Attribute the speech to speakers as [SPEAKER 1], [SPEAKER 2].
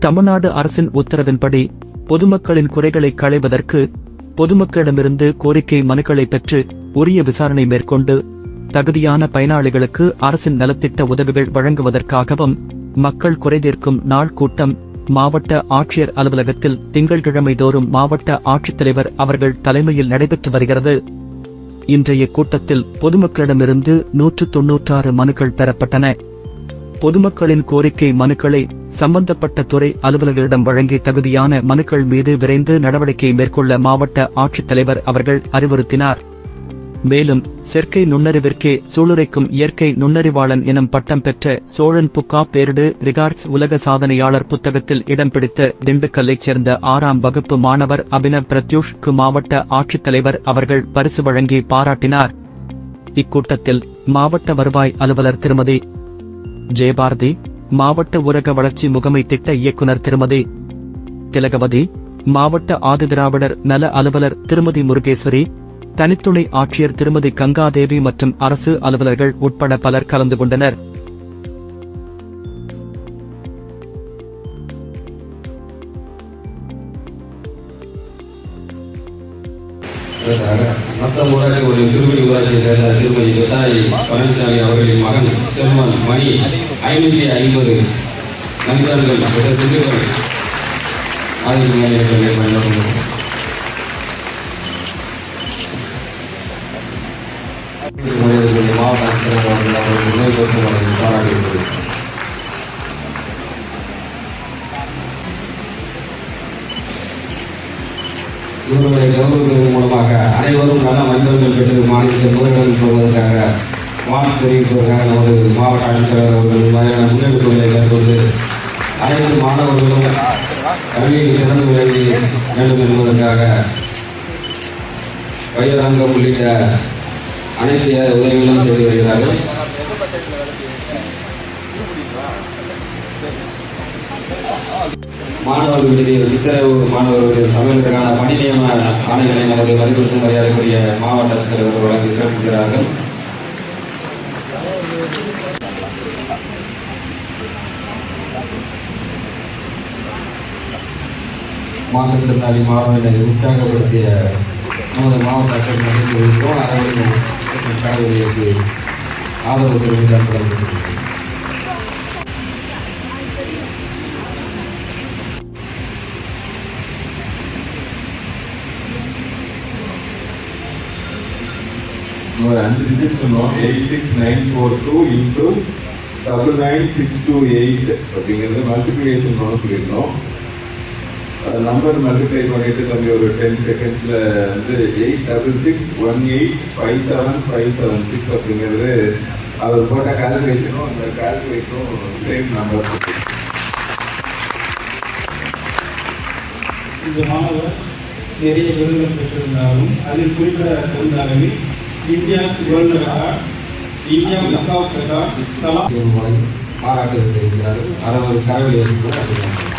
[SPEAKER 1] தமிழ்நாடு அரசின் உத்தரவின்படி பொதுமக்களின் குறைகளை களைவதற்கு பொதுமக்களிடமிருந்து கோரிக்கை மனுக்களை பெற்று உரிய விசாரணை மேற்கொண்டு தகுதியான பயனாளிகளுக்கு அரசின் நலத்திட்ட உதவிகள் வழங்குவதற்காகவும் மக்கள் குறைதீர்க்கும் நாள் கூட்டம் மாவட்ட ஆட்சியர் அலுவலகத்தில் திங்கள்கிழமை தோறும் மாவட்ட ஆட்சித்தலைவர் அவர்கள் தலைமையில் நடைபெற்று வருகிறது. இன்றைய கூட்டத்தில் பொதுமக்களிடமிருந்து நூற்று தொன்னூற்றாறு மனுக்கள் பெறப்பட்டன. பொதுமக்களின் கோரிக்கை மனுக்களை சம்பந்தப்பட்ட துறை அலுவலர்களிடம் வழங்கி தகுதியான மனுக்கள் மீது விரைந்து நடவடிக்கை மேற்கொள்ள மாவட்ட ஆட்சித்தலைவர் அவர்கள் அறிவுறுத்தினார். மேலும் செயற்கை நுண்ணறிவிற்கே சூளுரைக்கும் இயற்கை நுண்ணறிவாளன் எனும் பட்டம் பெற்ற சோழன் புக்கா பேரிடு ரிகார்ட்ஸ் உலக சாதனையாளர் புத்தகத்தில் இடம் பிடித்த திண்டுக்கல்லைச் சேர்ந்த ஆறாம் வகுப்பு மாணவர் அபினவ் பிரத்யூஷ்க்கு மாவட்ட ஆட்சித்தலைவர் அவர்கள் பரிசு வழங்கி பாராட்டினார். இக்கூட்டத்தில் மாவட்ட வருவாய் அலுவலர் திருமதி ஜெயபாரதி மாவட்ட ஊரக வளர்ச்சி முகமை திட்ட இயக்குனர் திருமதி திலகவதி மாவட்ட ஆதிதிராவிடர் நல அலுவலர் திருமதி முருகேஸ்வரி தனித்துணை ஆட்சியர் திருமதி கங்காதேவி மற்றும் அரசு அலுவலர்கள் உட்பட பலர் கலந்து கொண்டனர்.
[SPEAKER 2] மற்ற ஊராட்சி ஒரு சிறுகுடி ஊராட்சியை சேர்ந்த திருமதி வெட்டாய் பழனிசாமி அவர்களின் மகன் செல்வன் மணி ஐநூற்றி ஐம்பது மனிதர்கள் பெற்ற திண்டுக்கல் ஆதிக்க மேலே பயன்படுத்தும் மாவட்ட ஆட்சித்தலைவர் அவர்கள் அவர்கள் நினைவுபடுத்தும் அவர்கள் இவருடைய இவர்களுடைய கௌரவங்களின் மூலமாக அனைவரும் நல்ல மனிதர்கள் பெற்று மாநிலத்தில் முதலிடம் பெறுவதற்காக வாழ்த்து தெரிவிப்பதற்காக நமது மாவட்ட ஆட்சித்தலைவர் அவர்கள் மாதிரியான முன்னெடுப்புகளை மேற்கொண்டு அனைத்து மாணவர்களும் கல்வியில் சிறந்து விளங்கி வேண்டும் என்பதற்காக பயிரங்கம் உள்ளிட்ட அனைத்து உதவிகளும் செய்து வருகிறார்கள். மாணவர்களுடைய சித்திரவு மாணவர்களுடைய சமையலுக்கான பணி நியமன ஆணைகளை நமது மதிப்பிற்கும் மரியாதைக்குரிய மாவட்ட தலைவர் வழங்கி சிறப்பிக்கிறார்கள். மாற்றுத்திறனாளி மாணவர்களை உற்சாகப்படுத்திய நமது மாவட்ட ஆட்சியர் நன்றி தெரிவிக்கிறோம் அவர்களின் ஆதரவு தெரிவிக்கப்பட
[SPEAKER 3] ஒரு அஞ்சு டிஜிட் சொன்னோம் eight six nine four two into double nine six two eight அப்படிங்கிறது மல்டிப்ளிகேஷன் பண்ண சொல்லியிருந்தோம். நம்பர் மல்டிப்ளை பண்ணிட்டு தம்பி ஒரு டென் செகண்ட்ஸில் வந்து eight double six one eight five seven five seven six அப்படிங்கிறது அவர் போட்ட கால்குலேஷனும் அந்த கால்குலேட்டரும் சேம் நம்பர்
[SPEAKER 4] இந்த மாணவர் நிறைய விருதுகள் பெற்றிருந்தாலும் அதில் குறிப்பிடத்தகுந்த India's world record India book of records
[SPEAKER 2] பாராட்டு தெரிவிக்கிறார்கள் அவர் கரவெளி கூட